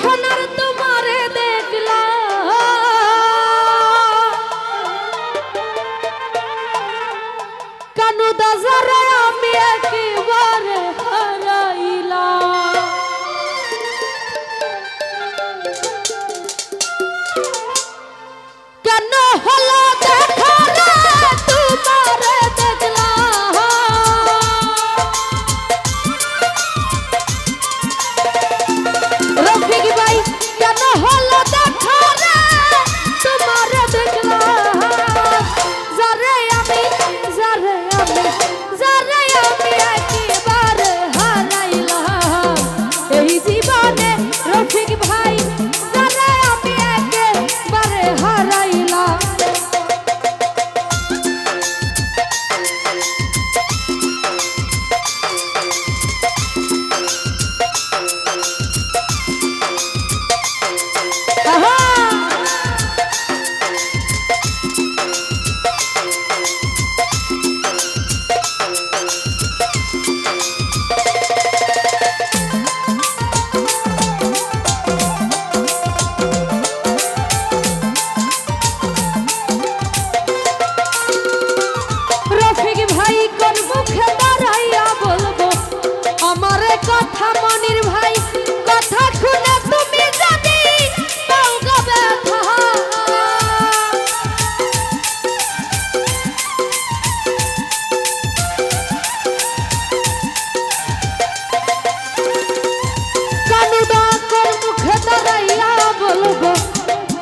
সোনার তোমারে দেখলাম। কানুদা যারা আমি একেবারে হারা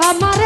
I'm amare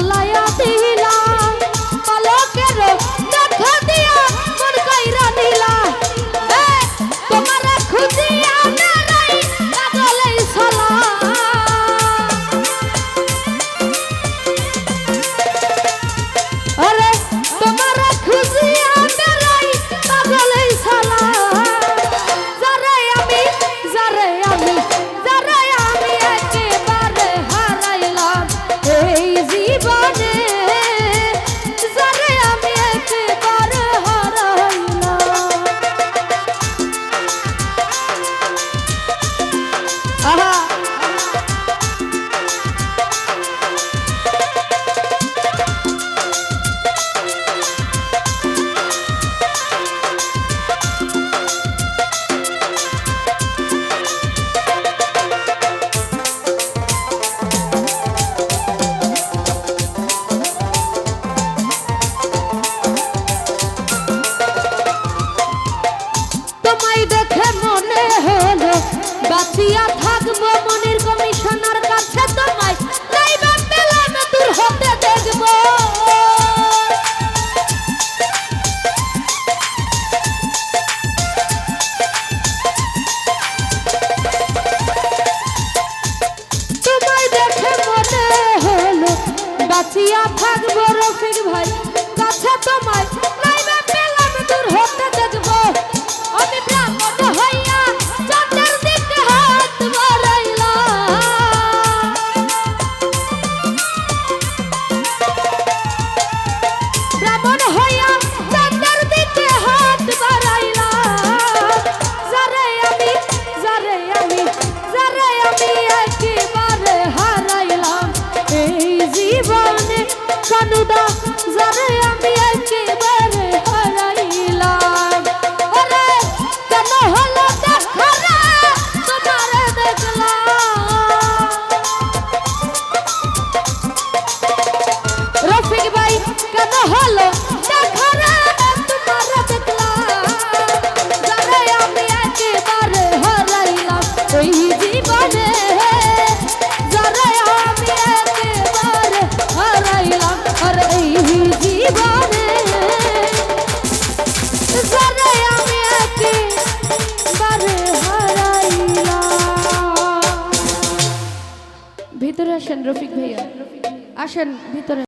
জ্বালায়া দিলা পালকের দেখা দিয়া মোর কইরা নিলা তোমার খুঁজিয়া নারাই কাজলে সলা আরে, তোমার তোমায় দেখে মনে হলো বাঁচিয়া রফিক ভাইয়া। আসেন ভিতরে।